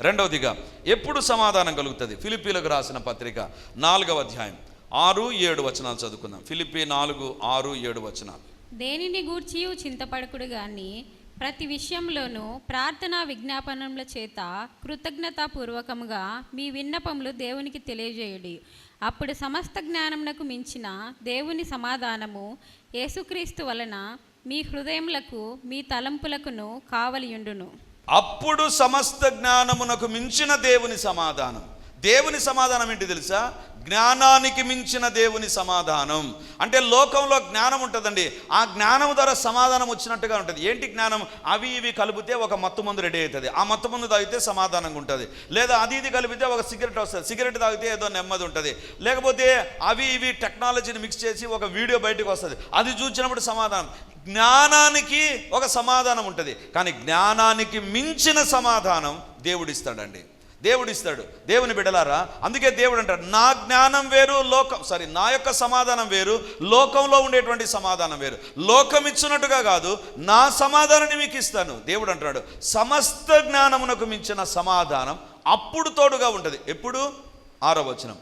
రెండవదిగా ఎప్పుడు సమాధానం కలుగుతుంది? ఫిలిపీలకు రాసిన పత్రిక నాలుగవ అధ్యాయం. ఆరు ఏడు వచనాలు చదువుకుందాం. ఫిలిపి నాలుగు ఆరు ఏడు వచనాలు. దేనిని గూర్చి చింతపడకుడు గాని ప్రతి విషయంలోనూ ప్రార్థనా విజ్ఞాపనముల చేత కృతజ్ఞతాపూర్వకముగా మీ విన్నపములు దేవునికి తెలియజేయుడి. అప్పుడు సమస్త జ్ఞానమునకు మించిన దేవుని సమాధానము యేసుక్రీస్తు వలన మీ హృదయములకు మీ తలంపులకును కావలియుండును. అప్పుడు సమస్త జ్ఞానమునకు మించిన దేవుని సమాధానం. దేవుని సమాధానం ఏంటి తెలుసా? జ్ఞానానికి మించిన దేవుని సమాధానం. అంటే లోకంలో జ్ఞానం ఉంటుందండి. ఆ జ్ఞానం ద్వారా సమాధానం వచ్చినట్టుగా ఉంటుంది. ఏంటి జ్ఞానం? అవి ఇవి కలిపితే ఒక మత్తు మందు రెడీ అవుతుంది. ఆ మత్తు మందు తాగితే సమాధానంగా ఉంటుంది. లేదా అది ఇది కలిపితే ఒక సిగరెట్ వస్తుంది. సిగరెట్ తాగితే ఏదో నెమ్మది ఉంటుంది. లేకపోతే అవి ఇవి టెక్నాలజీని మిక్స్ చేసి ఒక వీడియో బయటకు వస్తుంది. అది చూసినప్పుడు సమాధానం. జ్ఞానానికి ఒక సమాధానం ఉంటుంది. కానీ జ్ఞానానికి మించిన సమాధానం దేవుడిస్తాడండి. దేవుడిస్తాడు. దేవుని బిడలారా అందుకే దేవుడు అంటాడు నా జ్ఞానం వేరు లోకం సారీ నా యొక్క సమాధానం వేరు లోకంలో ఉండేటువంటి సమాధానం వేరు. లోకం ఇచ్చినట్టుగా కాదు నా సమాధానాన్ని మీకు ఇస్తాను. దేవుడు అంటాడు సమస్త జ్ఞానమునకు మించిన సమాధానం అప్పుడు తోడుగా ఉంటుంది. ఎప్పుడు? ఆరో వచనం.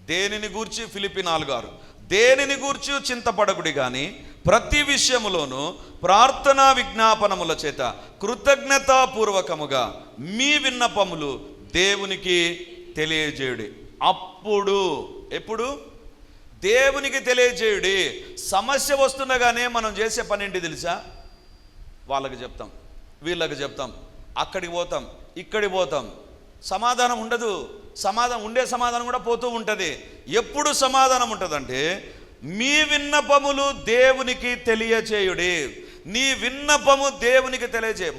దేనిని గూర్చి ఫిలిపి నాలుగు ఆరు. దేనిని గూర్చి చింతపడకుడి కానీ ప్రతి విషయములోనూ ప్రార్థనా విజ్ఞాపనముల చేత కృతజ్ఞతాపూర్వకముగా మీ విన్నపములు దేవునికి తెలియజేయుడి. అప్పుడు ఎప్పుడు? దేవునికి తెలియజేయుడి. సమస్య వస్తుండగానే మనం చేసే పని ఏంటి తెలుసా? వాళ్ళకి చెప్తాం వీళ్ళకి చెప్తాం అక్కడికి పోతాం ఇక్కడికి పోతాం. సమాధానం ఉండదు. సమాధానం ఉండే సమాధానం కూడా పోతూ ఉంటుంది. ఎప్పుడు సమాధానం ఉంటుందంటే మీ విన్నపములు దేవునికి తెలియచేయుడి. నీ విన్నపము దేవునికి తెలియజే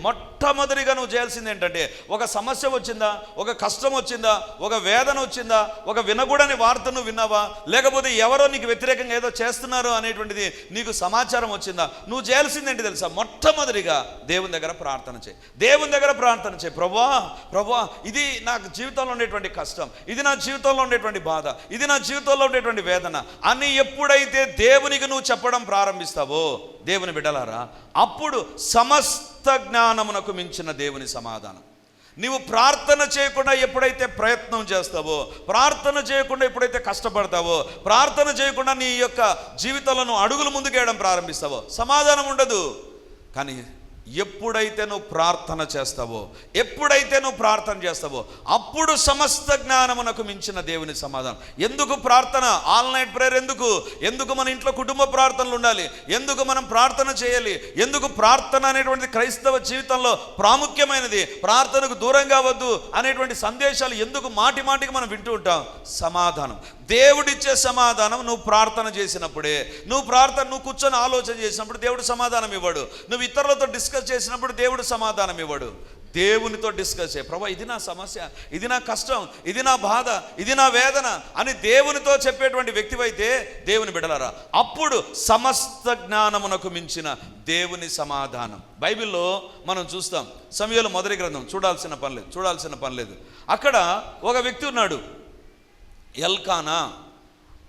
మొట్టమొదటిగా నువ్వు చేయాల్సింది ఏంటంటే ఒక సమస్య వచ్చిందా ఒక కష్టం వచ్చిందా ఒక వేదన వచ్చిందా ఒక వినకూడని వార్త నువ్వు విన్నావా లేకపోతే ఎవరో నీకు వ్యతిరేకంగా ఏదో చేస్తున్నారు అనేటువంటిది నీకు సమాచారం వచ్చిందా? నువ్వు చేయాల్సింది ఏంటి తెలుసా? మొట్టమొదటిగా దేవుని దగ్గర ప్రార్థన చేయి. దేవుని దగ్గర ప్రార్థన చేయి. ప్రభా ప్రభా ఇది నాకు జీవితంలో ఉండేటువంటి కష్టం ఇది నా జీవితంలో ఉండేటువంటి బాధ ఇది నా జీవితంలో ఉండేటువంటి వేదన. అని ఎప్పుడైతే దేవునికి నువ్వు చెప్పడం ప్రారంభిస్తావో దేవుని బిడ్డలారా అప్పుడు సమస్త జ్ఞానమునకు మించిన దేవుని సమాధానం. నీవు ప్రార్థన చేయకుండా ఎప్పుడైతే ప్రయత్నం చేస్తావో ప్రార్థన చేయకుండా ఎప్పుడైతే కష్టపడతావో ప్రార్థన చేయకుండా నీ యొక్క జీవితంలో అడుగులు ముందుకేయడం ప్రారంభిస్తావో సమాధానం ఉండదు. కానీ ఎప్పుడైతే నువ్వు ప్రార్థన చేస్తావో ఎప్పుడైతే నువ్వు ప్రార్థన చేస్తావో అప్పుడు సమస్త జ్ఞానమునకు మించిన దేవుని సమాధానం. ఎందుకు ప్రార్థన? ఆల్ నైట్ ప్రేయర్ ఎందుకు? ఎందుకు మన ఇంట్లో కుటుంబ ప్రార్థనలు ఉండాలి? ఎందుకు మనం ప్రార్థన చేయాలి? ఎందుకు ప్రార్థన అనేటువంటి క్రైస్తవ జీవితంలో ప్రాముఖ్యమైనది? ప్రార్థనకు దూరంగా వద్దు అనేటువంటి సందేశాలు ఎందుకు మాటి మాటికి మనం వింటూ ఉంటాం? సమాధానం. దేవుడిచ్చే సమాధానం నువ్వు ప్రార్థన చేసినప్పుడే. నువ్వు ప్రార్థన నువ్వు కూర్చొని ఆలోచన చేసినప్పుడు దేవుడు సమాధానం ఇవ్వడు. నువ్వు ఇతరులతో డిస్కస్ చేసినప్పుడు దేవుడు సమాధానం ఇవ్వడు. దేవునితో డిస్కస్ చేయ. ప్రభా ఇది నా సమస్య ఇది నా కష్టం ఇది నా బాధ ఇది నా వేదన అని దేవునితో చెప్పేటువంటి వ్యక్తివైతే దేవుని బిడలరా అప్పుడు సమస్త జ్ఞానమునకు మించిన దేవుని సమాధానం. బైబిల్లో మనం చూస్తాం సమయంలో మొదటి గ్రంథం చూడాల్సిన పని లేదు చూడాల్సిన పని లేదు. అక్కడ ఒక వ్యక్తి ఉన్నాడు ఎల్కానా.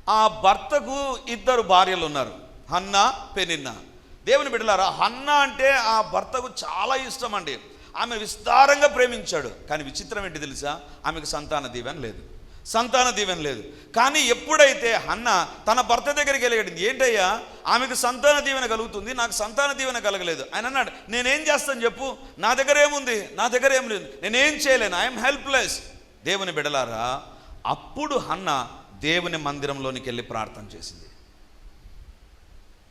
ఆ భర్తకు ఇద్దరు భార్యలు ఉన్నారు హన్నా పెనిన్నా. దేవుని బిడ్డలారా హన్నా అంటే ఆ భర్తకు చాలా ఇష్టం అండి ఆమె విస్తారంగా ప్రేమించాడు. కానీ విచిత్రం ఏంటి తెలుసా? ఆమెకు సంతాన దీవెన లేదు. సంతాన దీవెన లేదు. కానీ ఎప్పుడైతే హన్న తన భర్త దగ్గరికి వెళ్ళగడింది ఏంటయ్యా ఆమెకు సంతాన దీవెన కలుగుతుంది నాకు సంతాన దీవెన కలగలేదు. ఆయన అన్నాడు. నేనేం చేస్తాను చెప్పు? నా దగ్గర ఏముంది? నా దగ్గర ఏం లేదు. నేనేం చేయలేను. ఐఎమ్ హెల్ప్లెస్ దేవుని బిడలారా అప్పుడు హన్న దేవుని మందిరంలోనికి వెళ్ళి ప్రార్థన చేసింది.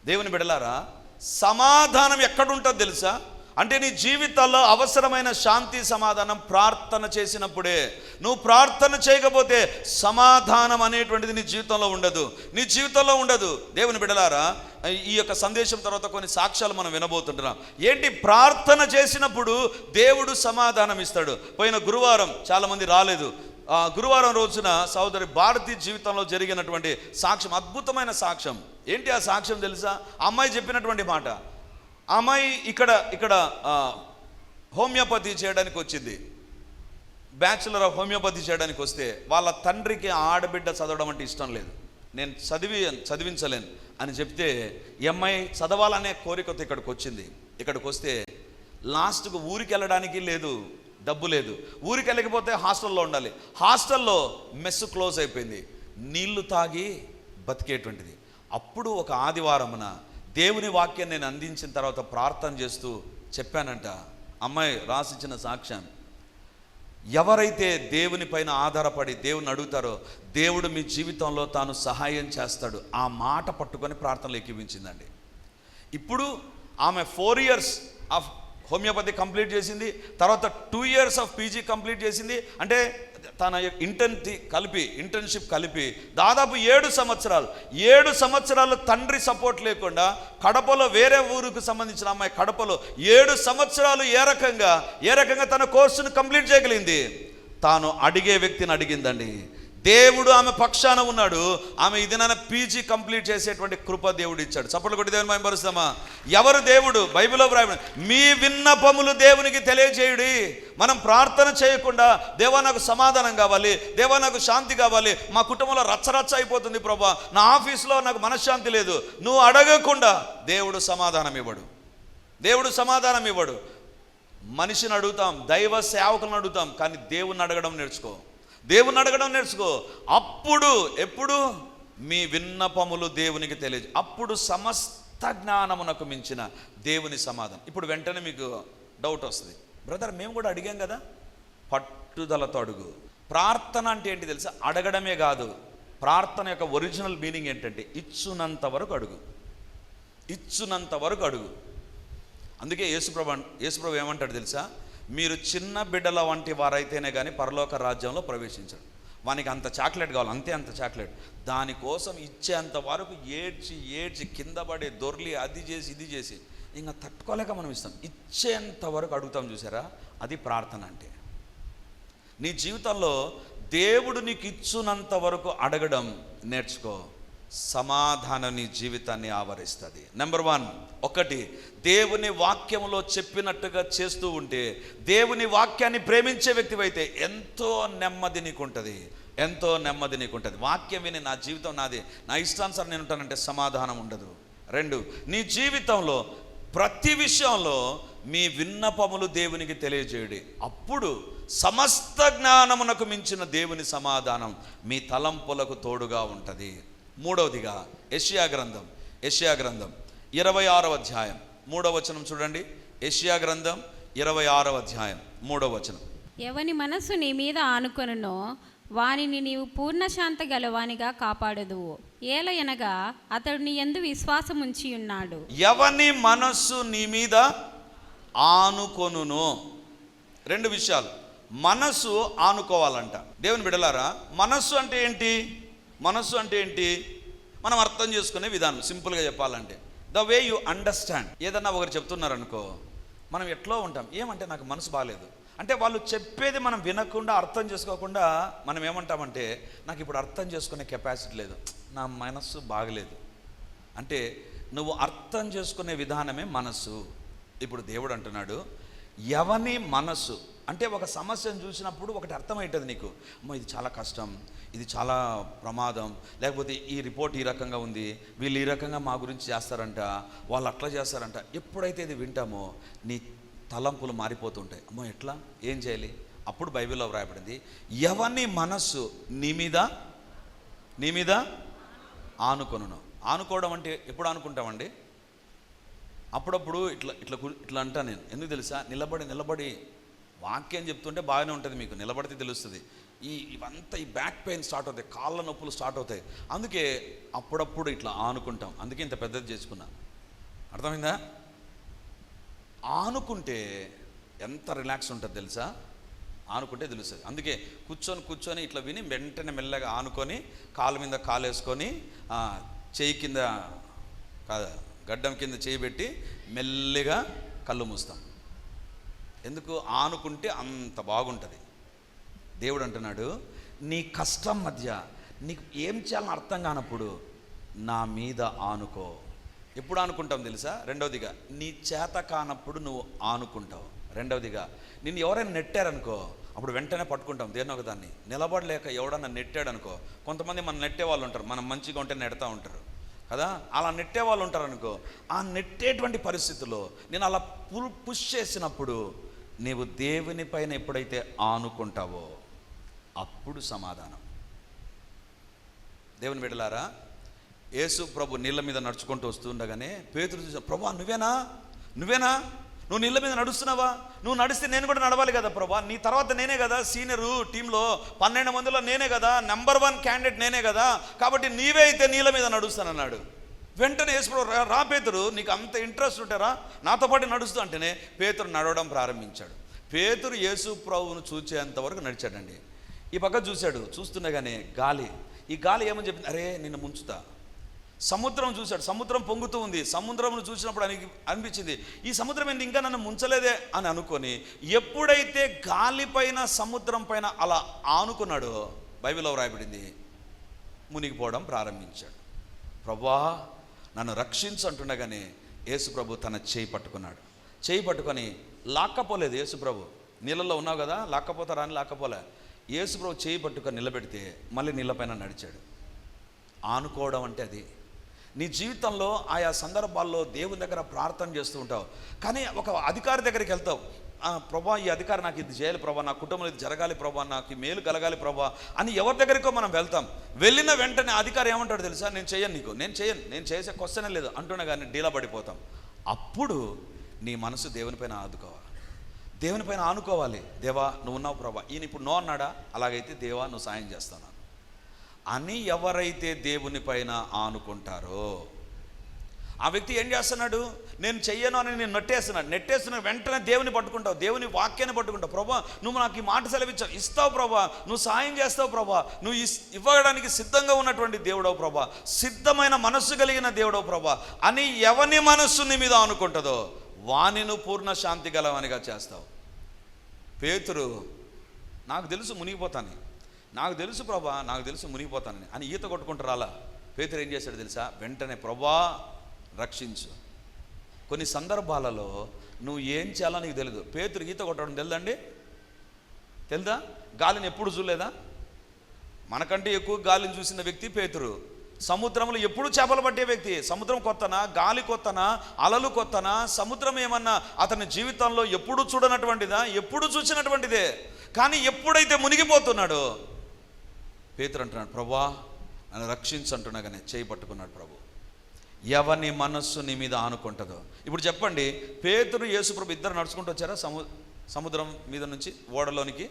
దేవుని బిడలారా సమాధానం ఎక్కడుంటుందో తెలుసా? అంటే నీ జీవితాల్లో అవసరమైన శాంతి సమాధానం ప్రార్థన చేసినప్పుడే. నువ్వు ప్రార్థన చేయకపోతే సమాధానం అనేటువంటిది నీ జీవితంలో ఉండదు. నీ జీవితంలో ఉండదు. దేవుని బిడలారా ఈ యొక్క సందేశం తర్వాత కొన్ని సాక్ష్యాలు మనం వినబోతుంటున్నాం. ఏంటి? ప్రార్థన చేసినప్పుడు దేవుడు సమాధానం ఇస్తాడు. పోయిన గురువారం చాలామంది రాలేదు. గురువారం రోజున సోదరి భారతి జీవితంలో జరిగినటువంటి సాక్ష్యం అద్భుతమైన సాక్ష్యం. ఏంటి ఆ సాక్ష్యం తెలుసా? అమ్మాయి చెప్పినటువంటి మాట. అమ్మాయి ఇక్కడ ఇక్కడ హోమియోపతి చేయడానికి వచ్చింది. బ్యాచులర్ ఆఫ్ హోమియోపతి చేయడానికి వస్తే వాళ్ళ తండ్రికి ఆడబిడ్డ చదవడం అంటే ఇష్టం లేదు. నేను చదివి చదివించలేను అని చెప్తే ఈ అమ్మాయి చదవాలనే కోరికతో ఇక్కడికి వచ్చింది. ఇక్కడికి వస్తే లాస్ట్కు ఊరికి వెళ్ళడానికి లేదు. డబ్బు లేదు. ఊరికి వెళ్ళకపోతే హాస్టల్లో ఉండాలి. హాస్టల్లో మెస్ క్లోజ్ అయిపోయింది. నీళ్ళు తాగి బతికేటువంటిది. అప్పుడు ఒక ఆదివారమున దేవుని వాక్యం నేను అందించిన తర్వాత ప్రార్థన చేస్తూ చెప్పానంట అమ్మాయి రాసిచ్చిన సాక్ష్యం. ఎవరైతే దేవుని పైన ఆధారపడి దేవుని అడుగుతారో దేవుడు మీ జీవితంలో తాను సహాయం చేస్తాడు. ఆ మాట పట్టుకొని ప్రార్థనలు ఎక్కిపించిందండి. ఇప్పుడు ఆమె four years of homeopathy complete చేసింది తర్వాత two years of PG complete చేసింది అంటే తన ఇంటర్న్ కలిపి ఇంటర్న్షిప్ కలిపి దాదాపు ఏడు సంవత్సరాలు ఏడు సంవత్సరాలు తండ్రి సపోర్ట్ లేకుండా కడపలో వేరే ఊరికి సంబంధించిన అమ్మాయి కడపలో ఏడు సంవత్సరాలు ఏ రకంగా ఏ రకంగా తన కోర్సును కంప్లీట్ చేయగలిగింది? తాను అడిగే వ్యక్తిని అడిగిందండి దేవుడు ఆమె పక్షాన ఉన్నాడు. ఆమె ఇది పీజీ కంప్లీట్ చేసేటువంటి కృప దేవుడు ఇచ్చాడు. చప్పట్లు కొట్టి దేవుని మేము పరుస్తామా ఎవరు దేవుడు? బైబిల్లో వ్రాయబడి మీ విన్నపములు దేవునికి తెలియజేయుడి. మనం ప్రార్థన చేయకుండా దేవా నాకు సమాధానం కావాలి దేవా నాకు శాంతి కావాలి మా కుటుంబంలో రచ్చరచ్చ అయిపోతుంది ప్రభా. నా ఆఫీస్లో నాకు మనశ్శాంతి లేదు. నువ్వు అడగకుండా దేవుడు సమాధానం ఇవ్వడు. దేవుడు సమాధానం ఇవ్వడు. మనిషిని అడుగుతాం దైవ సేవకులను అడుగుతాం కానీ దేవుణ్ణి అడగడం నేర్చుకో. దేవుని అడగడం నేర్చుకో. అప్పుడు ఎప్పుడు? మీ విన్నపములు దేవునికి తెలియజు అప్పుడు సమస్త జ్ఞానమునకు మించిన దేవుని సమాధానం. ఇప్పుడు వెంటనే మీకు డౌట్ వస్తుంది. బ్రదర్ మేము కూడా అడిగాం కదా? పట్టుదలతో అడుగు. ప్రార్థన అంటే ఏంటి తెలుసా? అడగడమే కాదు. ప్రార్థన యొక్క ఒరిజినల్ మీనింగ్ ఏంటంటే ఇచ్చునంత వరకు అడుగు. ఇచ్చునంత వరకు అడుగు. అందుకే యేసుప్రభు యేసుప్రభు ఏమంటాడు తెలుసా? మీరు చిన్న బిడ్డల వంటి వారైతేనే కానీ పరలోక రాజ్యంలో ప్రవేశించరు. వానికి అంత చాక్లెట్ కావాలి అంతే అంత చాక్లెట్. దానికోసం ఇచ్చేంత వరకు ఏడ్చి ఏడ్చి కింద పడే దొర్లి అది చేసి ఇది చేసి ఇంకా తట్టుకోలేక మనం ఇస్తాం. ఇచ్చేంత వరకు అడుగుతాం చూసారా? అది ప్రార్థన అంటే. నీ జీవితంలో దేవుడు నీకు ఇచ్చునంత వరకు అడగడం నేర్చుకో. సమాధానం నీ జీవితాన్ని ఆవరిస్తుంది. నెంబర్ వన్ ఒకటి దేవుని వాక్యంలో చెప్పినట్టుగా చేస్తూ ఉంటే దేవుని వాక్యాన్ని ప్రేమించే వ్యక్తివైతే ఎంతో నెమ్మది నీకు ఉంటుంది ఎంతో నెమ్మది నీకు ఉంటుంది వాక్యం విని నా జీవితం నాది నా ఇష్టానుసారం నేను ఉంటానంటే సమాధానం ఉండదు. రెండు నీ జీవితంలో ప్రతి విషయంలో మీ విన్నపములు దేవునికి తెలియజేయడి. అప్పుడు సమస్త జ్ఞానమునకు మించిన దేవుని సమాధానం మీ తలంపులకు తోడుగా ఉంటుంది. మూడవదిగా యెషయా గ్రంథం యెషయా గ్రంథం ఇరవై ఆరవ అధ్యాయం. మూడవ వచనం చూడండి. యెషయా గ్రంథం ఇరవై ఆరవ అధ్యాయం. మూడవ వచనం. ఎవని మనస్సు నీ మీద ఆనుకొనునో వానిని నీవు పూర్ణ శాంత గలవానిగా కాపాడదువు. ఏలయనగా అతడు నీ ఎందు విశ్వాసం ఉంచి ఉన్నాడు ఎవని మనస్సు నీ మీద ఆనుకొనును. రెండు విషయాలు. మనస్సు ఆనుకోవాలంట. దేవుని బిడలారా మనస్సు అంటే ఏంటి? మనస్సు అంటే ఏంటి? మనం అర్థం చేసుకునే విధానం సింపుల్గా చెప్పాలంటే. The way you understand. ఏదన్నా ఒకరు చెప్తున్నారనుకో మనం ఎట్లో ఉంటాం. ఏమంటే నాకు మనసు బాగాలేదు అంటే వాళ్ళు చెప్పేది మనం వినకుండా అర్థం చేసుకోకుండా మనం ఏమంటామంటే నాకు ఇప్పుడు అర్థం చేసుకునే కెపాసిటీ లేదు. నా మనస్సు బాగలేదు. అంటే నువ్వు అర్థం చేసుకునే విధానమే మనస్సు. ఇప్పుడు దేవుడు అంటున్నాడు ఎవని మనస్సు. అంటే ఒక సమస్యను చూసినప్పుడు ఒకటి అర్థమవుతుంది నీకు. అమ్మో ఇది చాలా కష్టం ఇది చాలా ప్రమాదం లేకపోతే ఈ రిపోర్ట్ ఈ రకంగా ఉంది వీళ్ళు ఈ రకంగా మా గురించి చేస్తారంట వాళ్ళు అట్లా చేస్తారంట. ఎప్పుడైతే ఇది వింటామో నీ తలంపులు మారిపోతుంటాయి. అమ్మో ఎట్లా? ఏం చేయాలి? అప్పుడు బైబిల్లో వ్రాయబడింది ఎవని మనస్సు నీ మీద నీ మీద ఆనుకొను ఆనుకోవడం అంటే ఎప్పుడు అనుకుంటామండి అప్పుడప్పుడు ఇట్లా ఇట్లా ఇట్లా అంటా నేను. ఎందుకు తెలుసా? నిలబడి నిలబడి వాక్యం చెప్తుంటే బాగానే ఉంటుంది మీకు. నిలబడితే తెలుస్తుంది. ఈ ఇవంతా ఈ బ్యాక్ పెయిన్ స్టార్ట్ అవుతాయి. కాళ్ళ నొప్పులు స్టార్ట్ అవుతాయి. అందుకే అప్పుడప్పుడు ఇట్లా ఆనుకుంటాం. అందుకే ఇంత పెద్దది చేసుకున్నా. అర్థమైందా? ఆనుకుంటే ఎంత రిలాక్స్ ఉంటుంది తెలుసా? ఆనుకుంటే తెలుస్తుంది. అందుకే కూర్చొని కూర్చొని ఇట్లా విని వెంటనే మెల్లగా ఆనుకొని కాలు మీద కాలు వేసుకొని చేయి చెయ్యి కింద కాదా. గడ్డం కింద చేయి పెట్టి మెల్లిగా కళ్ళు మూస్తాం. ఎందుకు? ఆనుకుంటే అంత బాగుంటుంది. దేవుడు అంటున్నాడు నీ కష్టం మధ్య నీకు ఏం చేయాలని అర్థం కానప్పుడు నా మీద ఆనుకో. ఎప్పుడు ఆనుకుంటాం తెలుసా? రెండవదిగా నీ చేత కానప్పుడు నువ్వు ఆనుకుంటావు. రెండవదిగా నిన్ను ఎవరైనా నెట్టారనుకో. అప్పుడు వెంటనే పట్టుకుంటాం దేని ఒక దాన్ని నిలబడలేక ఎవడన్నా నెట్టాడనుకో కొంతమంది మనం నెట్టే వాళ్ళు ఉంటారు మనం మంచిగా ఉంటే నెడతా ఉంటారు. కదా? అలా నెట్టే వాళ్ళు ఉంటారనుకో ఆ నెట్టేటువంటి పరిస్థితుల్లో నేను అలా పుల్ పుష్ చేసినప్పుడు నీవు దేవుని పైన ఎప్పుడైతే ఆనుకుంటావో అప్పుడు సమాధానం. దేవుని బిడ్డలారా యేసు ప్రభు నీళ్ళ మీద నడుచుకుంటూ వస్తుండగానే పేతురు చూసా ప్రభు నువ్వేనా? నువ్వేనా? నువ్వు నీళ్ళ మీద నడుస్తున్నావా? నువ్వు నడిస్తే నేను కూడా నడవాలి కదా ప్రభా. నీ తర్వాత నేనే కదా సీనియరు టీంలో పన్నెండు మందిలో నేనే కదా నెంబర్ వన్ క్యాండిడేట్ నేనే కదా. కాబట్టి నీవే అయితే నీళ్ళ మీద నడుస్తానన్నాడు. వెంటనే యేసు "రా- రా పేతురు నీకు అంత ఇంట్రెస్ట్ ఉంటారా నాతో పాటు నడుస్తూ అంటేనే పేతురు నడవడం ప్రారంభించాడు. పేతురు యేసు ప్రభువును చూచేంత వరకు నడిచాడండి. ఈ పక్క చూశాడు చూస్తుండగానే గాలి. ఈ గాలి ఏమని చెప్పింది? అరే నిన్ను ముంచుతా. సముద్రం చూశాడు. సముద్రం పొంగుతూ ఉంది. సముద్రంను చూసినప్పుడు ఆయనకి అనిపించింది ఈ సముద్రం ఏంటి ఇంకా నన్ను ముంచలేదే అని అనుకొని ఎప్పుడైతే గాలిపైన సముద్రం పైన అలా ఆనుకున్నాడో బైబిల్లో వ్రాయబడింది మునిగిపోవడం ప్రారంభించాడు. ప్రభా నన్ను రక్షించు అంటుండగానే యేసుప్రభు తన చేయి పట్టుకున్నాడు. చేయి పట్టుకొని లాక్కపోలేదు యేసుప్రభు నీళ్ళల్లో ఉన్నావు కదా లాక్కపోతారా అని లాక్కపోలే. యేసుప్రభు చేయి పట్టుకొని నిలబెడితే మళ్ళీ నీళ్ళపైన నడిచాడు. ఆనుకోవడం అంటే అది. నీ జీవితంలో ఆయా సందర్భాల్లో దేవుని దగ్గర ప్రార్థన చేస్తూ ఉంటావు. కానీ ఒక అధికారి దగ్గరికి వెళ్తావు. "ఆ, ప్రభా ఈ అధికారి నాకు ఇది చేయాలి ప్రభా నా కుటుంబంలో ఇది జరగాలి ప్రభా నాకు మేలు కలగాలి ప్రభా అని ఎవరి దగ్గరికో మనం వెళ్తాం. వెళ్ళిన వెంటనే అధికారి ఏమంటాడు తెలుసా? నేను చేయను నీకు నేను చేయను నేను చేసే క్వశ్చనే లేదు అంటున్నా కానీ డీలా పడిపోతాం. అప్పుడు నీ మనసు దేవునిపైన ఆదుకోవాలి. దేవునిపైన ఆనుకోవాలి. దేవా నువ్వు ఉన్నావు ప్రభా ఈయన ఇప్పుడు నో అన్నాడా? అలాగైతే దేవా నువ్వు సాయం చేస్తాను? అని ఎవరైతే దేవుని పైన ఆనుకుంటారో ఆ వ్యక్తి ఏం చేస్తున్నాడు? నేను చెయ్యను అని నేను నెట్టేస్తున్నాడు. నెట్టేస్తున్న వెంటనే దేవుని పట్టుకుంటావు దేవుని వాక్యాన్ని పట్టుకుంటావు. ప్రభా నువ్వు నాకు ఈ మాట సెలవిచ్చావు. ఇస్తావు ప్రభా నువ్వు సాయం చేస్తావు ప్రభా. నువ్వు ఇస్- ఇవ్వడానికి సిద్ధంగా ఉన్నటువంటి దేవుడవు ప్రభా. సిద్ధమైన మనస్సు కలిగిన దేవుడవు ప్రభా. అని ఎవని మనస్సుని మీద అనుకుంటుందో వాణిను పూర్ణ శాంతి గలవనిగా చేస్తావు. పేతురు నాకు తెలుసు మునిగిపోతాను నాకు తెలుసు ప్రభా నాకు తెలుసు మునిగిపోతానని అని ఈత కొట్టుకుంటూ రాలా. పేతురు ఏం చేశాడు తెలుసా? వెంటనే ప్రభా రక్షించు. కొన్ని సందర్భాలలో నువ్వు ఏం చేయాలో నీకు తెలియదు పేతురు ఈత కొట్టడం తెలుదండి? తెలుదా? గాలిని ఎప్పుడు చూడలేదా? మనకంటే ఎక్కువ గాలిని చూసిన వ్యక్తి పేతురు. సముద్రంలో ఎప్పుడు చేపలు పట్టే వ్యక్తి. సముద్రం కొత్తనా? గాలి కొత్తనా? అలలు కొత్తనా? సముద్రం ఏమన్నా అతని జీవితంలో ఎప్పుడు చూడనటువంటిదా? ఎప్పుడు చూసినటువంటిదే. కానీ ఎప్పుడైతే మునిగిపోతున్నాడో పేతురు అంటున్నాడు ప్రభా నన్ను రక్షించు అంటున్నాగానే చేయి పట్టుకున్నాడు ప్రభు. ఎవని మనస్సు నీ మీద ఆనుకుంటుందో. ఇప్పుడు చెప్పండి పేతురు యేసుప్రభు ఇద్దరు నడుచుకుంటూ వచ్చారా? సము సముద్రం మీద నుంచి ఓడలోనికి?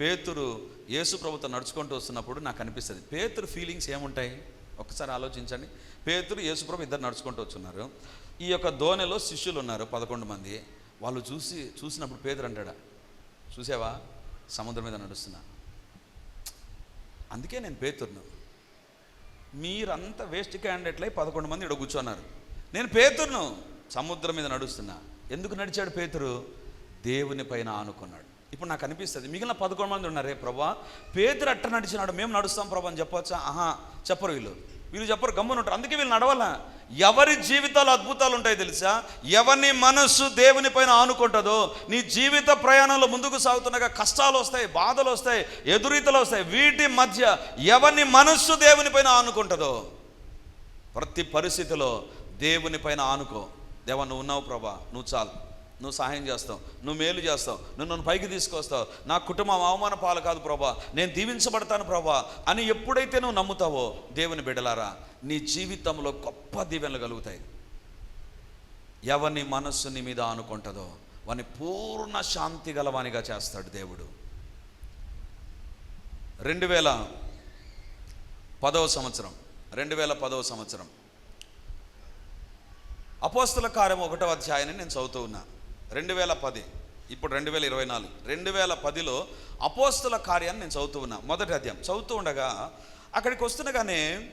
పేతురు యేసుప్రభుతో నడుచుకుంటూ వస్తున్నప్పుడు నాకు అనిపిస్తుంది పేతురు ఫీలింగ్స్ ఏముంటాయి? ఒకసారి ఆలోచించండి. పేతురు యేసుప్రభు ఇద్దరు నడుచుకుంటూ వచ్చున్నారు. ఈ యొక్క దోణిలో శిష్యులు ఉన్నారు పదకొండు మంది. వాళ్ళు చూసి చూసినప్పుడు పేదరు అంటాడా చూసావా? సముద్రం మీద నడుస్తున్నా. అందుకే నేను పేతురును. మీరంతా వేస్ట్ క్యాండిడేట్లై పదకొండు మంది ఇక్కడ కూర్చున్నారు. నేను పేతురును. సముద్రం మీద నడుస్తున్నా. ఎందుకు నడిచాడు పేతురు? దేవుని పైన ఆనుకున్నాడు. ఇప్పుడు నాకు అనిపిస్తుంది మిగిలిన పదకొండు మంది ఉన్నారే. ప్రభా పేతురు అట్ట నడిచినాడు మేము నడుస్తాం ప్రభా అని చెప్పవచ్చా ఆహా చెప్పరు వీళ్ళు. వీళ్ళు చెప్పరు గమ్మున ఉంటారు. అందుకే వీళ్ళు నడవాల? ఎవరి జీవితాలు అద్భుతాలు ఉంటాయి తెలుసా? ఎవరిని మనస్సు దేవుని పైన ఆనుకుంటుందో నీ జీవిత ప్రయాణంలో ముందుకు సాగుతుండగా కష్టాలు వస్తాయి బాధలు వస్తాయి ఎదురీతలు వస్తాయి. వీటి మధ్య ఎవరిని మనస్సు దేవుని పైన ఆనుకుంటుందో ప్రతి పరిస్థితిలో దేవుని పైన ఆనుకో. దేవా నువ్వు ఉన్నావు ప్రభా నువ్వు చాలు. నువ్వు సహాయం చేస్తావు నువ్వు మేలు చేస్తావు నువ్వు నన్ను పైకి తీసుకొస్తావు. నా కుటుంబం అవమాన పాలు కాదు ప్రభా. నేను దీవించబడతాను ప్రభా అని ఎప్పుడైతే నువ్వు నమ్ముతావో దేవుని బిడలారా నీ జీవితంలో గొప్ప దీవెనలు కలుగుతాయి. ఎవరిని మనస్సు నీ మీద అనుకుంటుందో వాని పూర్ణ శాంతి గలవానిగా చేస్తాడు దేవుడు. రెండు వేల పదవ సంవత్సరం రెండు వేల పదవ సంవత్సరం. అపోస్తుల కార్యం ఒకటో అధ్యాయాన్ని నేను చదువుతూ ఉన్నాను రెండు వేల పది. ఇప్పుడు రెండు వేల ఇరవై నాలుగు. రెండు వేల పదిలో అపోస్తుల కార్యాన్ని నేను చదువుతూ ఉన్నా. మొదటి అధ్యాయం. చదువుతూ ఉండగా అక్కడికి వస్తుండగానే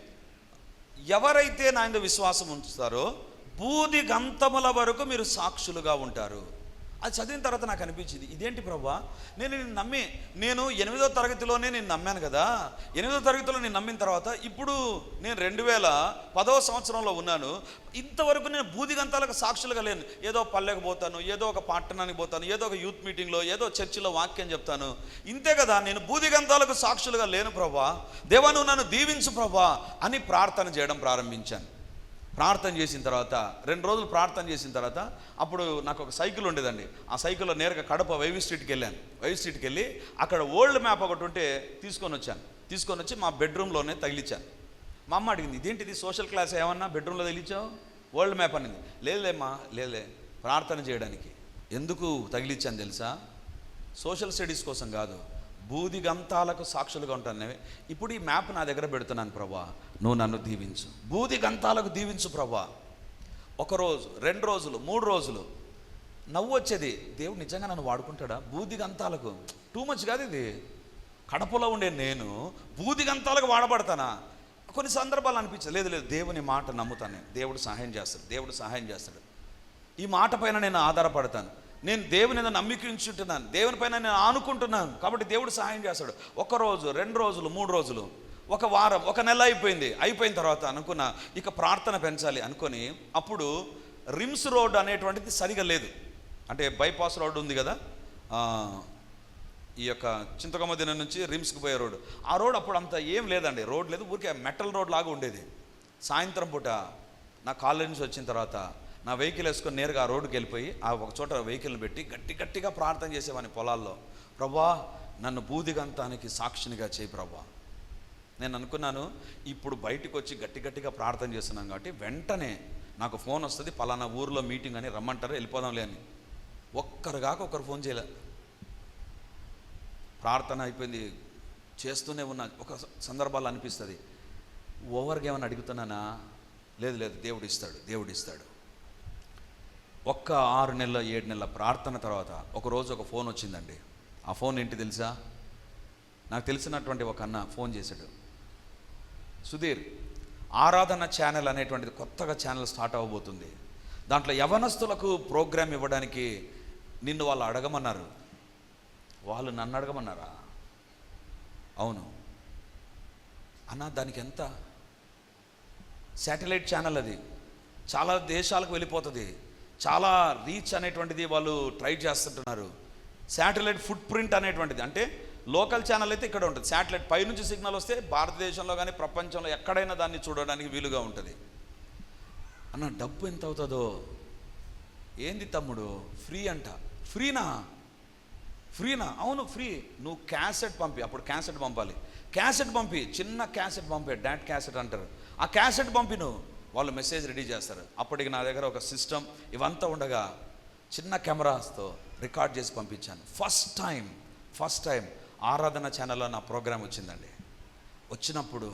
ఎవరైతే నా విశ్వాసం ఉంచుతారో బూది గంతముల వరకు మీరు సాక్షులుగా ఉంటారు. అది చదివిన తర్వాత నాకు అనిపించింది ఇదేంటి ప్రభా నేను నిన్ను నమ్మి నేను ఎనిమిదో తరగతిలోనే నేను నమ్మాను కదా. ఎనిమిదో తరగతిలో నేను నమ్మిన తర్వాత ఇప్పుడు నేను రెండు వేల పదవ సంవత్సరంలో ఉన్నాను. ఇంతవరకు నేను బూదిగంతాలకు సాక్షులుగా లేను. ఏదో పల్లెకు పోతాను ఏదో ఒక పట్టణానికి పోతాను ఏదో ఒక యూత్ మీటింగ్లో ఏదో చర్చిలో వాక్యం చెప్తాను. ఇంతే కదా నేను బూదిగంతాలకు సాక్షులుగా లేను ప్రభా దేవా నువ్వు నన్ను దీవించు ప్రభా అని ప్రార్థన చేయడం ప్రారంభించాను. ప్రార్థన చేసిన తర్వాత రెండు రోజులు ప్రార్థన చేసిన తర్వాత అప్పుడు నాకు ఒక సైకిల్ ఉండేదండి. ఆ సైకిల్లో నేరుగా కడప వైవి స్ట్రీట్కి వెళ్ళాను. వైవి స్ట్రీట్కి వెళ్ళి అక్కడ ఓల్డ్ మ్యాప్ ఒకటి ఉంటే తీసుకొని వచ్చాను. తీసుకొని వచ్చి మా బెడ్రూమ్లోనే తగిలించాను మా అమ్మ అడిగింది ఇదేంటిది? సోషల్ క్లాస్ ఏమన్నా బెడ్రూమ్లో తగిలించావు వరల్డ్ మ్యాప్ అనేది. లేదులేమ్మా లేదులే ప్రార్థన చేయడానికి. ఎందుకు తగిలించాను తెలుసా? సోషల్ స్టడీస్ కోసం కాదు. బూది గంతాలకు సాక్షులుగా ఉంటాను. ఇప్పుడు ఈ మ్యాప్ నా దగ్గర పెడుతున్నాను ప్రభా. నువ్వు నన్ను దీవించు. బూది గంతాలకు దీవించు ప్రభా ఒక రోజు రెండు రోజులు మూడు రోజులు నవ్వు వచ్చేది దేవుడు నిజంగా నన్ను వాడుకుంటాడా? బూది గంతాలకు? టూ మచ్ కాదు ఇది. కడపలో ఉండే నేను బూది గంతాలకు వాడబడతానా? కొన్ని సందర్భాలు అనిపించదు. లేదు లేదు దేవుని మాట నమ్ముతాను నేను. దేవుడు సహాయం చేస్తాడు దేవుడు సహాయం చేస్తాడు. ఈ మాట పైన నేను ఆధారపడతాను. నేను దేవుని మీద నమ్మికించుంటున్నాను. దేవుని పైన నేను ఆనుకుంటున్నాను. కాబట్టి దేవుడు సహాయం చేస్తాడు. ఒక రోజు రెండు రోజులు మూడు రోజులు ఒక వారం ఒక నెల అయిపోయింది. అయిపోయిన తర్వాత అనుకున్న ఇక ప్రార్థన పెంచాలి అనుకొని అప్పుడు రిమ్స్ రోడ్ అనేటువంటిది సరిగా లేదు. అంటే బైపాస్ రోడ్ ఉంది కదా ఈ యొక్క చింతకమ్మ దినం నుంచి రిమ్స్కి పోయే రోడ్. ఆ రోడ్ అప్పుడు అంత ఏం లేదండి. రోడ్ లేదు ఊరికే మెటల్ రోడ్ లాగా ఉండేది. సాయంత్రం పూట నా కాలేజ్ నుంచి వచ్చిన తర్వాత నా వెహికల్ వేసుకొని నేరుగా ఆ రోడ్డుకి వెళ్ళిపోయి ఆ ఒక చోట వెహికల్ని పెట్టి గట్టి గట్టిగా ప్రార్థన చేసేవాని పొలాల్లో. ప్రభా నన్ను బూదిగంతానికి సాక్షినిగా చేయి ప్రభా. నేను అనుకున్నాను ఇప్పుడు బయటకు వచ్చి గట్టి గట్టిగా ప్రార్థన చేస్తున్నాను కాబట్టి వెంటనే నాకు ఫోన్ వస్తుంది పలానా ఊరిలో మీటింగ్ అని రమ్మంటారు వెళ్ళిపోదాంలే అని. ఒక్కరు కాక ఒకరు ఫోన్ చేయలే. ప్రార్థన అయిపోయింది చేస్తూనే ఉన్న ఒక సందర్భాలు అనిపిస్తుంది. ఓవర్గా ఏమైనా అడుగుతున్నానా? లేదు లేదు దేవుడు ఇస్తాడు దేవుడు ఇస్తాడు. ఒక్క ఆరు నెలల ఏడు నెలల ప్రార్థన తర్వాత ఒక రోజు ఒక ఫోన్ వచ్చిందండి. ఆ ఫోన్ ఏంటి తెలుసా? నాకు తెలిసినటువంటి ఒక అన్న ఫోన్ చేశాడు. సుధీర్ ఆరాధన ఛానల్ అనేటువంటిది కొత్తగా ఛానల్ స్టార్ట్ అవ్వబోతుంది. దాంట్లో యవనస్తులకు ప్రోగ్రామ్ ఇవ్వడానికి నిన్ను వాళ్ళు అడగమన్నారు. వాళ్ళు నన్ను అడగమన్నారా? అవును. అన్న దానికి ఎంత? శాటిలైట్ ఛానల్ అది. చాలా దేశాలకు వెళ్ళిపోతుంది. చాలా రీచ్ అనేటువంటిది వాళ్ళు ట్రై చేస్తుంటున్నారు. శాటిలైట్ ఫుట్ ప్రింట్ అనేటువంటిది. అంటే లోకల్ ఛానల్ అయితే ఇక్కడ ఉంటుంది. శాటిలైట్ పైనుంచి సిగ్నల్ వస్తే భారతదేశంలో కానీ ప్రపంచంలో ఎక్కడైనా దాన్ని చూడడానికి వీలుగా ఉంటుంది. అన్న డబ్బు ఎంత అవుతుందో? ఏంది తమ్ముడు? ఫ్రీ అంట. ఫ్రీనా? ఫ్రీనా? అవును ఫ్రీ. నువ్వు క్యాసెట్ పంపి. అప్పుడు క్యాసెట్ పంపాలి. క్యాసెట్ పంపి. చిన్న క్యాసెట్ పంపే. డాట్ క్యాసెట్ అంటారు. ఆ క్యాసెట్ పంపి నువ్వు. వాళ్ళు మెసేజ్ రెడీ చేస్తారు. అప్పటికి నా దగ్గర ఒక సిస్టమ్ ఇవంతా ఉండగా చిన్న కెమెరాస్తో రికార్డ్ చేసి పంపించాను. ఫస్ట్ టైం ఫస్ట్ టైం ఆరాధన ఛానల్లో నా ప్రోగ్రాం వచ్చిందండి. వచ్చినప్పుడు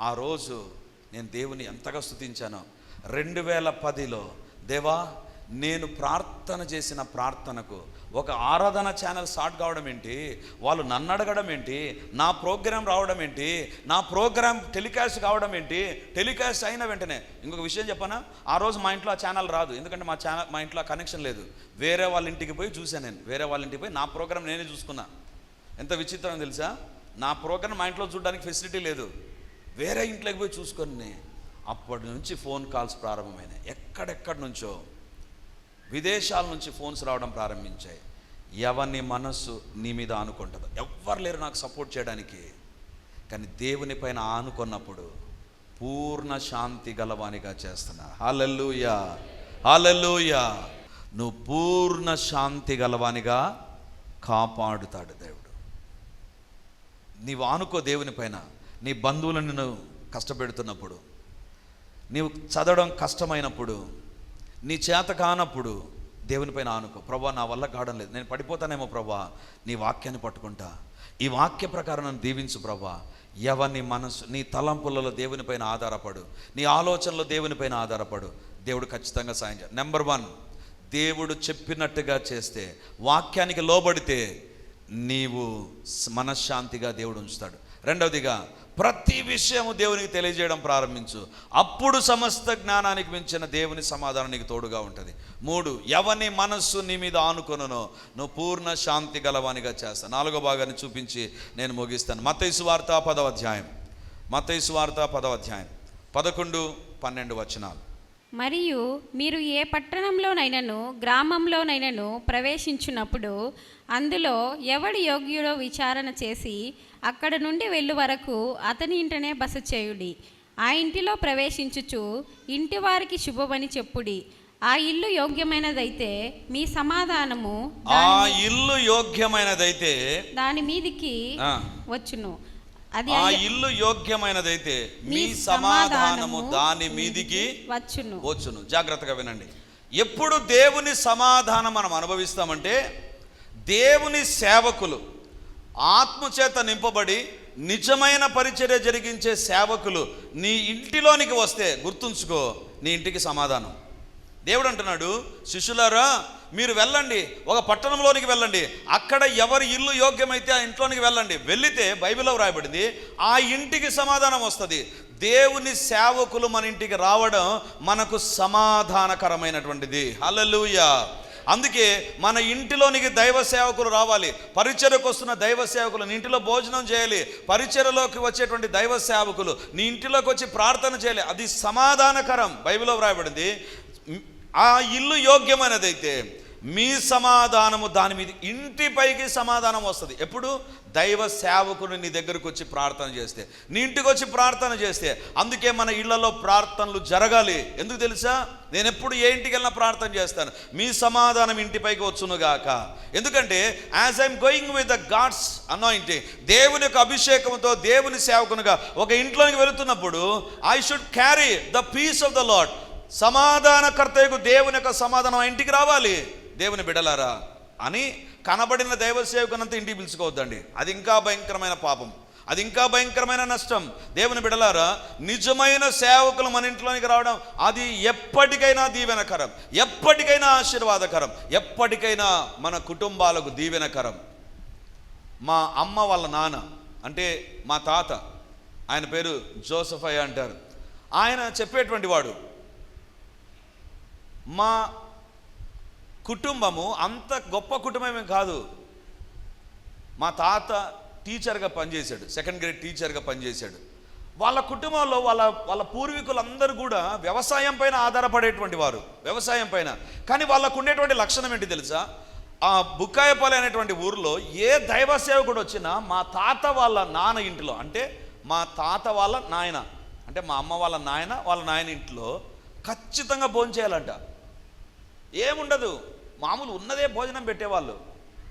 ఆ రోజు నేను దేవుని ఎంతగా స్తుతించానో రెండు వేల పదిలో దేవా నేను ప్రార్థన చేసిన ప్రార్థనకు ఒక ఆరాధన ఛానల్ స్టార్ట్ కావడం ఏంటి వాళ్ళు నన్ను అడగడం ఏంటి నా ప్రోగ్రాం రావడం ఏంటి నా ప్రోగ్రాం టెలికాస్ట్ కావడం ఏంటి టెలికాస్ట్ అయిన వెంటనే ఇంకొక విషయం చెప్పనా? ఆ రోజు మా ఇంట్లో ఆ ఛానల్ రాదు. ఎందుకంటే మా ఛానల్ మా ఇంట్లో కనెక్షన్ లేదు. వేరే వాళ్ళ ఇంటికి పోయి చూశాను నేను. వేరే వాళ్ళ ఇంటికి పోయి నా ప్రోగ్రాం నేనే చూసుకున్నా. ఎంత విచిత్రం తెలుసా? నా ప్రోగ్రామ్ మా ఇంట్లో చూడడానికి ఫెసిలిటీ లేదు. వేరే ఇంట్లోకి పోయి చూసుకొని అప్పటి నుంచి ఫోన్ కాల్స్ ప్రారంభమైనాయి. ఎక్కడెక్కడి నుంచో. విదేశాల నుంచి ఫోన్స్ రావడం ప్రారంభించాయి. ఎవరిని మనస్సు నీ మీద ఆనుకుంటుందో. ఎవ్వరు లేరు నాకు సపోర్ట్ చేయడానికి. కానీ దేవుని పైన ఆనుకున్నప్పుడు పూర్ణ శాంతి గలవానిగా చేస్తున్నా హాలెల్లుయా హాలెల్లుయా నువ్వు పూర్ణ శాంతి గలవానిగా కాపాడుతాడు దేవుడు. నీవు ఆనుకో దేవుని పైన. నీ బంధువులను నువ్వు కష్టపెడుతున్నప్పుడు. నీవు చదవడం కష్టమైనప్పుడు. నీ చేత కానప్పుడు దేవునిపైన ఆనుకో. ప్రభా నా వల్ల కావడం లేదు. నేను పడిపోతానేమో ప్రభా నీ వాక్యాన్ని పట్టుకుంటా. ఈ వాక్య ప్రకారం నన్ను దీవించు ప్రభా. ఎవరిని మనసు నీ తలంపులలో దేవునిపైన ఆధారపడు. నీ ఆలోచనలో దేవునిపైన ఆధారపడు. దేవుడు ఖచ్చితంగా సాయం చేయాలి. నెంబర్ వన్ దేవుడు చెప్పినట్టుగా చేస్తే వాక్యానికి లోబడితే నీవు మనశ్శాంతిగా దేవుడు ఉంచుతాడు. రెండవదిగా ప్రతి విషయము దేవునికి తెలియజేయడం ప్రారంభించు. అప్పుడు సమస్త జ్ఞానానికి మించిన దేవుని సమాధానం నీకు తోడుగా ఉంటుంది. మూడు ఎవని మనస్సు నీ మీద ఆనుకొనునో నువ్వు పూర్ణ శాంతి గలవానిగా చేస్తా నాలుగో భాగాన్ని చూపించి నేను ముగిస్తాను. మతైసు వార్త పదవ అధ్యాయం. మతైసు వార్త పదవ అధ్యాయం. పదకొండు పన్నెండు వచనాలు. మరియు మీరు ఏ పట్టణంలోనైనను గ్రామంలోనైనను ప్రవేశించినప్పుడు అందులో ఎవడి యోగ్యుడో విచారణ చేసి అక్కడ నుండి వెళ్ళు వరకు అతని ఇంటనే బస చేయుడి. ఆ ఇంటిలో ప్రవేశించుచు ఇంటి వారికి శుభమని చెప్పుడి. ఆ ఇల్లు యోగ్యమైనదైతే మీ సమాధానము ఆ ఇల్లు యోగ్యమైనదైతే దాని మీదికి వచ్చును. అది ఆ ఇల్లు యోగ్యమైనదైతే మీ సమాధానము దాని మీదికి వచ్చును. వచ్చును. జాగ్రత్తగా వినండి. ఎప్పుడు దేవుని సమాధానం మనం అనుభవిస్తామంటే దేవుని సేవకులు ఆత్మచేత నింపబడి నిజమైన పరిచర్య జరిగించే సేవకులు నీ ఇంటిలోనికి వస్తే గుర్తుంచుకో నీ ఇంటికి సమాధానం. దేవుడు అంటున్నాడు శిష్యులారా మీరు వెళ్ళండి ఒక పట్టణంలోనికి వెళ్ళండి. అక్కడ ఎవరి ఇల్లు యోగ్యమైతే ఆ ఇంట్లోనికి వెళ్ళండి. వెళ్ళితే బైబిల్లో వ్రాయబడింది ఆ ఇంటికి సమాధానం వస్తుంది. దేవుని సేవకులు మన ఇంటికి రావడం మనకు సమాధానకరమైనటువంటిది. హలలుయా అందుకే మన ఇంటిలోనికి దైవ సేవకులు రావాలి. పరిచయకు వస్తున్న దైవ సేవకులు నీ ఇంటిలో భోజనం చేయాలి. పరిచయలోకి వచ్చేటువంటి దైవ సేవకులు నీ ఇంటిలోకి వచ్చి ప్రార్థన చేయాలి. అది సమాధానకరం. బైబిల్లో వ్రాయబడింది ఆ ఇల్లు యోగ్యమైనదైతే మీ సమాధానము దాని మీద ఇంటిపైకి సమాధానం వస్తుంది. ఎప్పుడు? దైవ సేవకుడు నీ దగ్గరకు వచ్చి ప్రార్థన చేస్తే. నీ ఇంటికి వచ్చి ప్రార్థన చేస్తే. అందుకే మన ఇళ్ళలో ప్రార్థనలు జరగాలి. ఎందుకు తెలుసా? నేను ఎప్పుడు ఏ ఇంటికి వెళ్ళినా ప్రార్థన చేస్తాను. మీ సమాధానం ఇంటిపైకి వచ్చునుగాక ఎందుకంటే as I'm going with the God's anointing దేవుని యొక్క అభిషేకంతో దేవుని సేవకునిగా ఒక ఇంట్లోకి వెళుతున్నప్పుడు I should carry the peace of the Lord సమాధానకర్తయ్యకు దేవుని యొక్క సమాధానం ఇంటికి రావాలి. దేవుని బిడలారా అని కనబడిన దైవ సేవకునంతా ఇంటికి పిలుచుకోవద్దండి. అది ఇంకా భయంకరమైన పాపం. అది ఇంకా భయంకరమైన నష్టం. దేవుని బిడలారా నిజమైన సేవకులు మన ఇంట్లోనికి రావడం అది ఎప్పటికైనా దీవెనకరం. ఎప్పటికైనా ఆశీర్వాదకరం. ఎప్పటికైనా మన కుటుంబాలకు దీవెనకరం. మా అమ్మ వాళ్ళ నాన్న అంటే మా తాత ఆయన పేరు జోసఫయ్య అంటారు. ఆయన చెప్పేటువంటి వాడు మా కుటుంబము అంత గొప్ప కుటుంబమే కాదు. మా తాత టీచర్గా పనిచేశాడు సెకండ్ గ్రేడ్ టీచర్గా పనిచేశాడు. వాళ్ళ కుటుంబంలో వాళ్ళ వాళ్ళ పూర్వీకులందరూ కూడా వ్యవసాయం పైన ఆధారపడేటువంటి వారు వ్యవసాయం పైన. కానీ వాళ్ళకు ఉండేటువంటి లక్షణం ఏంటి తెలుసా? ఆ బుక్కాయపల్లి అనేటువంటి ఊరిలో ఏ దైవ సేవకుడు వచ్చినా మా తాత వాళ్ళ నాన్న ఇంటిలో అంటే మా తాత వాళ్ళ నాయన అంటే మా అమ్మ వాళ్ళ నాయన వాళ్ళ నాయన ఇంట్లో ఖచ్చితంగా భోంచేయాలంట. ఏముండదు. మామూలు ఉన్నదే భోజనం పెట్టేవాళ్ళు.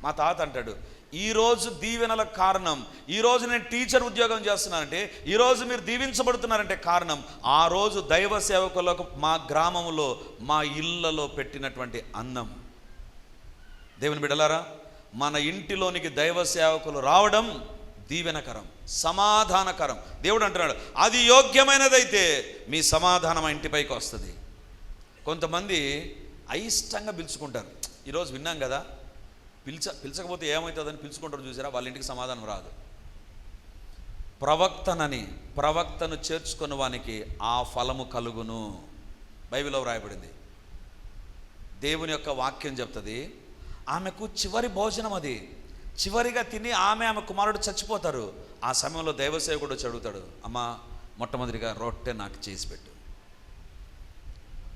మా తాత అంటాడు ఈరోజు దీవెనలకు కారణం ఈరోజు నేను టీచర్ ఉద్యోగం చేస్తున్నానంటే ఈరోజు మీరు దీవించబడుతున్నారంటే కారణం ఆ రోజు దైవ సేవకులకు మా గ్రామంలో మా ఇళ్ళలో పెట్టినటువంటి అన్నం. దేవుని బిడలారా మన ఇంటిలోనికి దైవ సేవకులు రావడం దీవెనకరం సమాధానకరం. దేవుడు అంటున్నాడు అది యోగ్యమైనదైతే మీ సమాధానం ఇంటిపైకి వస్తుంది. కొంతమంది అయిష్టంగా పిలుచుకుంటారు. ఈరోజు విన్నాం కదా పిలిచ పిలిచకపోతే ఏమవుతుందని పిలుచుకుంటారు చూసారా? వాళ్ళ ఇంటికి సమాధానం రాదు. ప్రవక్తనని ప్రవక్తను చేర్చుకున్న వానికి ఆ ఫలము కలుగును. బైబిల్లో వ్రాయబడింది. దేవుని యొక్క వాక్యం చెప్తుంది ఆమెకు చివరి భోజనం అది. చివరిగా తిని ఆమె ఆమె కుమారుడు చచ్చిపోతారు. ఆ సమయంలో దైవసేవకుడు వచ్చి అడుగుతాడు అమ్మ మొట్టమొదటిగా రొట్టె నాకు చేసి పెట్టు.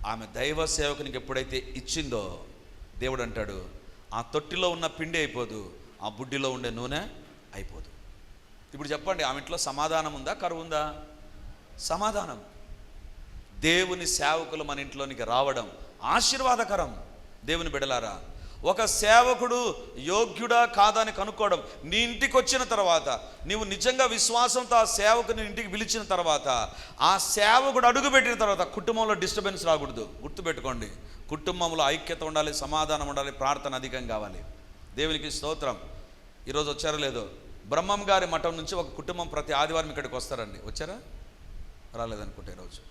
ఆమె దైవ సేవకునికి ఎప్పుడైతే ఇచ్చిందో దేవుడు అంటాడు ఆ తొట్టిలో ఉన్న పిండి అయిపోదు ఆ బుడ్డిలో ఉండే నూనె అయిపోదు. ఇప్పుడు చెప్పండి ఆమె ఇంట్లో సమాధానం ఉందా కరువు ఉందా? సమాధానం. దేవుని సేవకులు మన ఇంట్లోనికి రావడం ఆశీర్వాదకరం. దేవుని బిడలారా ఒక సేవకుడు యోగ్యుడా కాదని కనుక్కోవడం నీ ఇంటికి వచ్చిన తర్వాత నీవు నిజంగా విశ్వాసంతో ఆ సేవకుని ఇంటికి పిలిచిన తర్వాత ఆ సేవకుడు అడుగుపెట్టిన తర్వాత కుటుంబంలో డిస్టర్బెన్స్ రాకూడదు. గుర్తుపెట్టుకోండి కుటుంబంలో ఐక్యత ఉండాలి సమాధానం ఉండాలి ప్రార్థన అధికం కావాలి. దేవునికి స్తోత్రం. ఈరోజు వచ్చారో లేదో? బ్రహ్మం గారి మఠం నుంచి ఒక కుటుంబం ప్రతి ఆదివారం ఇక్కడికి వస్తారండి. వచ్చారా? రాలేదనుకుంటే ఈరోజు.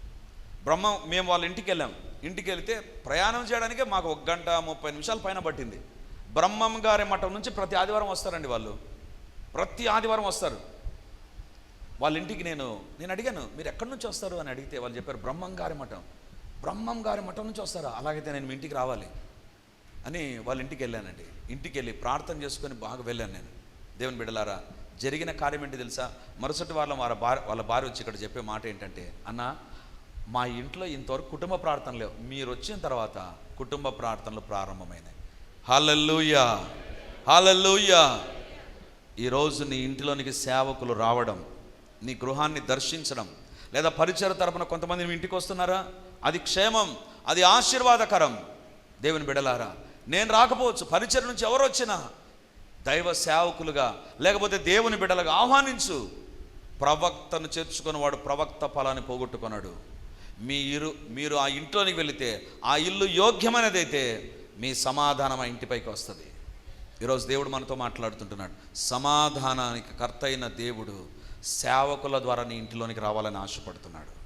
బ్రహ్మం మేము వాళ్ళ ఇంటికి వెళ్ళాం. ఇంటికి వెళితే ప్రయాణం చేయడానికే మాకు ఒక గంట ముప్పై నిమిషాల పైన పట్టింది. బ్రహ్మం గారి మఠం నుంచి ప్రతి ఆదివారం వస్తారండి వాళ్ళు. ప్రతి ఆదివారం వస్తారు. వాళ్ళ ఇంటికి నేను నేను అడిగాను మీరు ఎక్కడి నుంచి వస్తారు? అని అడిగితే వాళ్ళు చెప్పారు బ్రహ్మం గారి మఠం. బ్రహ్మం గారి మఠం నుంచి వస్తారా? అలాగైతే నేను మీ ఇంటికి రావాలి. అని వాళ్ళ ఇంటికి వెళ్ళానండి. ఇంటికి వెళ్ళి ప్రార్థన చేసుకొని బాగా వెళ్ళాను నేను. దేవుని బిడ్డలారా జరిగిన కార్యం ఏంటి తెలుసా? మరుసటి వాళ్ళ వాళ్ళ భార్య వాళ్ళ భార్య వచ్చి ఇక్కడ చెప్పే మాట ఏంటంటే అన్న మా ఇంట్లో ఇంతవరకు కుటుంబ ప్రార్థనలు లేవు. మీరు వచ్చిన తర్వాత కుటుంబ ప్రార్థనలు ప్రారంభమైనాయి. హలల్లుయా! హలల్లుయా! ఈరోజు నీ ఇంటిలోనికి సేవకులు రావడం నీ గృహాన్ని దర్శించడం లేదా పరిచయ తరపున కొంతమంది మీ ఇంటికి వస్తున్నారా? అది క్షేమం అది ఆశీర్వాదకరం. దేవుని బిడలారా నేను రాకపోవచ్చు పరిచయ నుంచి ఎవరు వచ్చినా దైవ సేవకులుగా లేకపోతే దేవుని బిడలుగా ఆహ్వానించు. ప్రవక్తను చేర్చుకుని వాడు ప్రవక్త ఫలాన్ని పోగొట్టుకున్నాడు మీ ఇరు మీరు ఆ ఇంట్లోనికి వెళితే ఆ ఇల్లు యోగ్యమైనదైతే మీ సమాధానం ఆ ఇంటిపైకి వస్తుంది. ఈరోజు దేవుడు మనతో మాట్లాడుతుంటున్నాడు. సమాధానానికి కర్త అయిన దేవుడు సేవకుల ద్వారా నీ ఇంటిలోనికి రావాలని ఆశపడుతున్నాడు.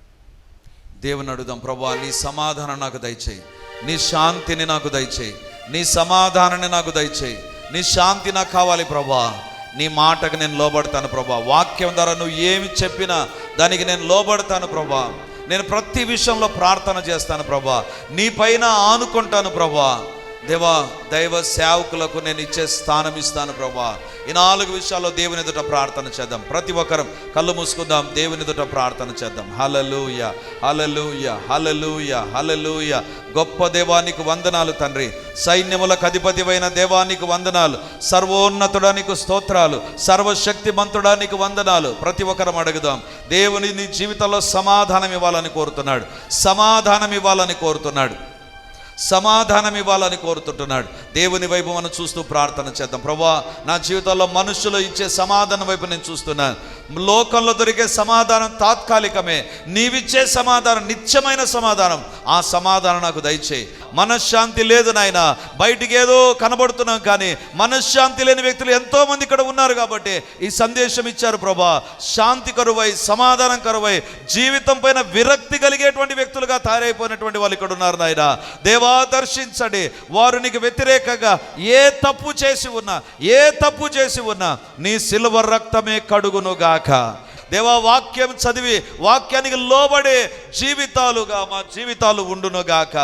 దేవుని అడుగుదాం ప్రభా నీ సమాధానం నాకు దయచేయి. నీ శాంతిని నాకు దయచేయి. నీ సమాధానాన్ని నాకు దయచేయి. నీ శాంతి నాకు కావాలి ప్రభా. నీ మాటకు నేను లోబడతాను ప్రభా. వాక్యం ద్వారా నువ్వు ఏమి చెప్పినా దానికి నేను లోబడతాను ప్రభా. నేను ప్రతి విషయంలో ప్రార్థన చేస్తాను ప్రభా. నీ పైన ఆనుకుంటాను ప్రభా. దేవా దైవ సేవకులకు నేను ఇచ్చే స్థానం ఇస్తాను ప్రభా ఈ నాలుగు విషయాల్లో దేవుని ఎదుట ప్రార్థన చేద్దాం. ప్రతి ఒక్కరం కళ్ళు మూసుకుందాం దేవుని ఎదుట ప్రార్థన చేద్దాం. హలలుయ హలలుయ హలలుయ హలలుయ గొప్ప దేవానికి వందనాలు తండ్రి. సైన్యములకు అధిపతివైన దేవానికి వందనాలు. సర్వోన్నతుడానికి స్తోత్రాలు. సర్వశక్తి మంతుడానికి వందనాలు. ప్రతి ఒక్కరం అడుగుదాం. దేవుని నీ జీవితంలో సమాధానం ఇవ్వాలని కోరుతున్నాడు. సమాధానం ఇవ్వాలని కోరుతున్నాడు. సమాధానం ఇవ్వాలని కోరుతుంటున్నాడు. దేవుని వైపు మనం చూస్తూ ప్రార్థన చేద్దాం. ప్రభా నా జీవితంలో మనుషులు ఇచ్చే సమాధానం వైపు నేను చూస్తున్నాను లోకంలో దొరికే సమాధానం తాత్కాలికమే. నీవిచ్చే సమాధానం నిత్యమైన సమాధానం ఆ సమాధానం నాకు దయచేయి. మనశ్శాంతి లేదు నాయన. బయటికి ఏదో కనబడుతున్నాం కానీ మనశ్శాంతి లేని వ్యక్తులు ఎంతో మంది ఇక్కడ ఉన్నారు కాబట్టి ఈ సందేశం ఇచ్చారు ప్రభా. శాంతి కరువై సమాధానం కరువై జీవితం పైన విరక్తి కలిగేటువంటి వ్యక్తులుగా తయారైపోయినటువంటి వాళ్ళు ఇక్కడ ఉన్నారు నాయన. దేవా దర్శించండి. వారు నీకు వ్యతిరేకంగా ఏ తప్పు చేసి ఉన్నా ఏ తప్పు చేసి ఉన్నా నీ సిల్వర్ రక్తమే కడుగునుగాక. దేవా వాక్యం చదివి వాక్యానికి లోబడే జీవితాలుగా మా జీవితాలు ఉండునుగాక.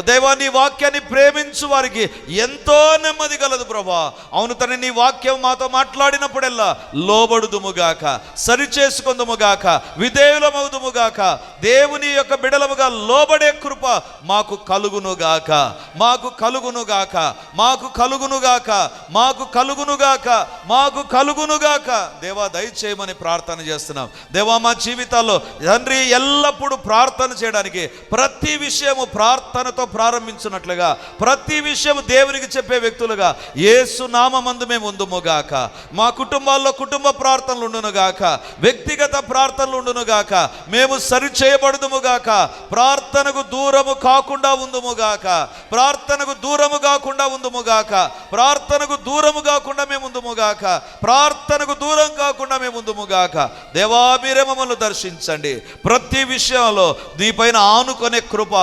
దేవా నీ వాక్యాన్ని ప్రేమించు వారికి ఎంతో నెమ్మది కలదు ప్రభా. అవును తన నీ వాక్యం మాతో మాట్లాడినప్పుడెల్లా లోబడుదుముగాక సరిచేసుకుందుముగాక విధేయులమవుదుముగాక దేవుని యొక్క బిడలముగా లోబడే కృప మాకు కలుగునుగాక మాకు కలుగునుగాక మాకు కలుగునుగాక మాకు కలుగునుగాక మాకు కలుగునుగాక. దేవా దయచేయమని ప్రార్థన చేస్తాను చేస్తున్నాం దేవా మా జీవితాల్లో తండ్రి ఎల్లప్పుడూ ప్రార్థన చేయడానికి ప్రతి విషయము ప్రార్థనతో ప్రారంభించినట్లుగా ప్రతి విషయము దేవునికి చెప్పే వ్యక్తులుగా యేసు నామందు మేము ఉందుముగాక మా కుటుంబాల్లో కుటుంబ ప్రార్థనలు ఉండునుగాక వ్యక్తిగత ప్రార్థనలు ఉండునుగాక మేము సరి చేయబడుదుముగాక ప్రార్థనకు దూరము కాకుండా ఉందుముగాక ప్రార్థనకు దూరము కాకుండా ఉందుముగాక ప్రార్థనకు దూరము కాకుండా మేము ఉందుముగాక ప్రార్థనకు దూరం కాకుండా మేము ఉందుముగాక దేవా మీరే మమ్మల్ని దర్శించండి. ప్రతి విషయంలో నీ పైన ఆనుకునే కృప.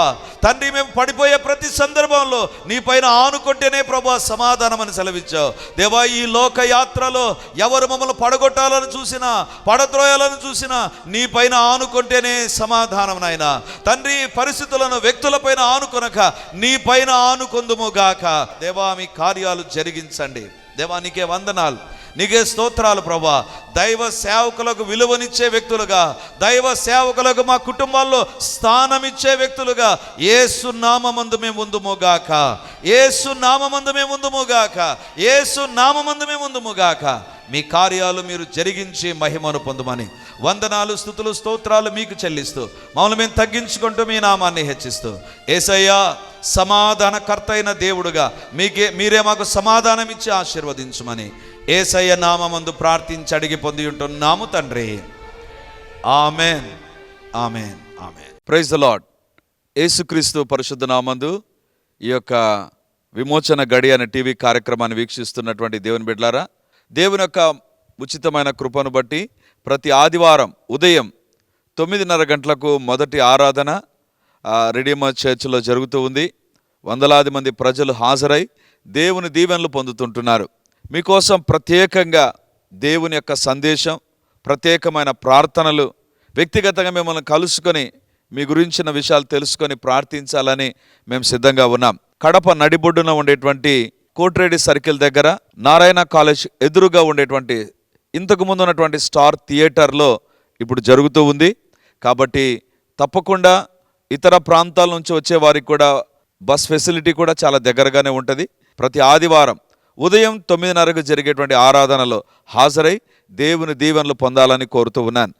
తండ్రి మేము పడిపోయే ప్రతి సందర్భంలో నీ పైన ఆనుకుంటేనే ప్రభా సమాధానం అని సెలవిచ్చావు. దేవా ఈ లోక యాత్రలో ఎవరు మమ్మల్ని పడగొట్టాలని చూసినా పడద్రోయాలని చూసినా నీ పైన ఆనుకుంటేనే సమాధానం నాయన. తండ్రి పరిస్థితులను వ్యక్తులపైన ఆనుకొనక నీ పైన ఆనుకొందుముగాక దేవా మీ కార్యాలు జరిగించండి. దేవా నీకే వందనాలు. నీకే స్తోత్రాలు ప్రభా. దైవ సేవకులకు విలువనిచ్చే వ్యక్తులుగా దైవ సేవకులకు మా కుటుంబాల్లో స్థానమిచ్చే వ్యక్తులుగా ఏసు నామందు మేము ఉందుముగాక. ఏసు నామందు మేము ఉందుముగాక. ఏసు నామందు మేము ఉందుముగాక. మీ కార్యాలు మీరు జరిగించి మహిమను పొందమని వందనాలు స్థుతులు స్తోత్రాలు మీకు చెల్లిస్తూ మమ్మల్ని మేము తగ్గించుకుంటూ మీ నామాన్ని హెచ్చిస్తూ ఏసయ్యా సమాధానకర్త అయిన దేవుడుగా మీకే మీరే మాకు సమాధానం ఇచ్చి ఆశీర్వదించమని ఏసయ్య నామందు ప్రార్థించి అడిగి పొంది ఉంటున్నాము తండ్రి. Amen. Amen. Amen. Praise the Lord యేసుక్రీస్తు పరిశుద్ధ నామందు ఈ యొక్క విమోచన గడి అనే టీవీ కార్యక్రమాన్ని వీక్షిస్తున్నటువంటి దేవుని బిడ్లారా దేవుని యొక్క ఉచితమైన కృపను బట్టి ప్రతి ఆదివారం ఉదయం తొమ్మిదిన్నర గంటలకు మొదటి ఆరాధన ఆ, రెడీమర్ చర్చిలో జరుగుతూ ఉంది. వందలాది మంది ప్రజలు హాజరై దేవుని దీవెనలు పొందుతుంటున్నారు. మీకోసం ప్రత్యేకంగా దేవుని యొక్క సందేశం ప్రత్యేకమైన ప్రార్థనలు వ్యక్తిగతంగా మిమ్మల్ని కలుసుకొని మీ గురించిన విషయాలు తెలుసుకొని ప్రార్థించాలని మేము సిద్ధంగా ఉన్నాం. కడప నడిబొడ్డున ఉండేటువంటి కోట్రేడి సర్కిల్ దగ్గర నారాయణ కాలేజ్ ఎదురుగా ఉండేటువంటి ఇంతకు ముందు ఉన్నటువంటి స్టార్ థియేటర్లో ఇప్పుడు జరుగుతూ ఉంది. కాబట్టి తప్పకుండా ఇతర ప్రాంతాల నుంచి వచ్చే వారికి కూడా బస్ ఫెసిలిటీ కూడా చాలా దగ్గరగానే ఉంటుంది. ప్రతి ఆదివారం ఉదయం తొమ్మిదిన్నరకు జరిగేటువంటి ఆరాధనలో హాజరై దేవుని దీవెనలు పొందాలని కోరుతూ ఉన్నాను.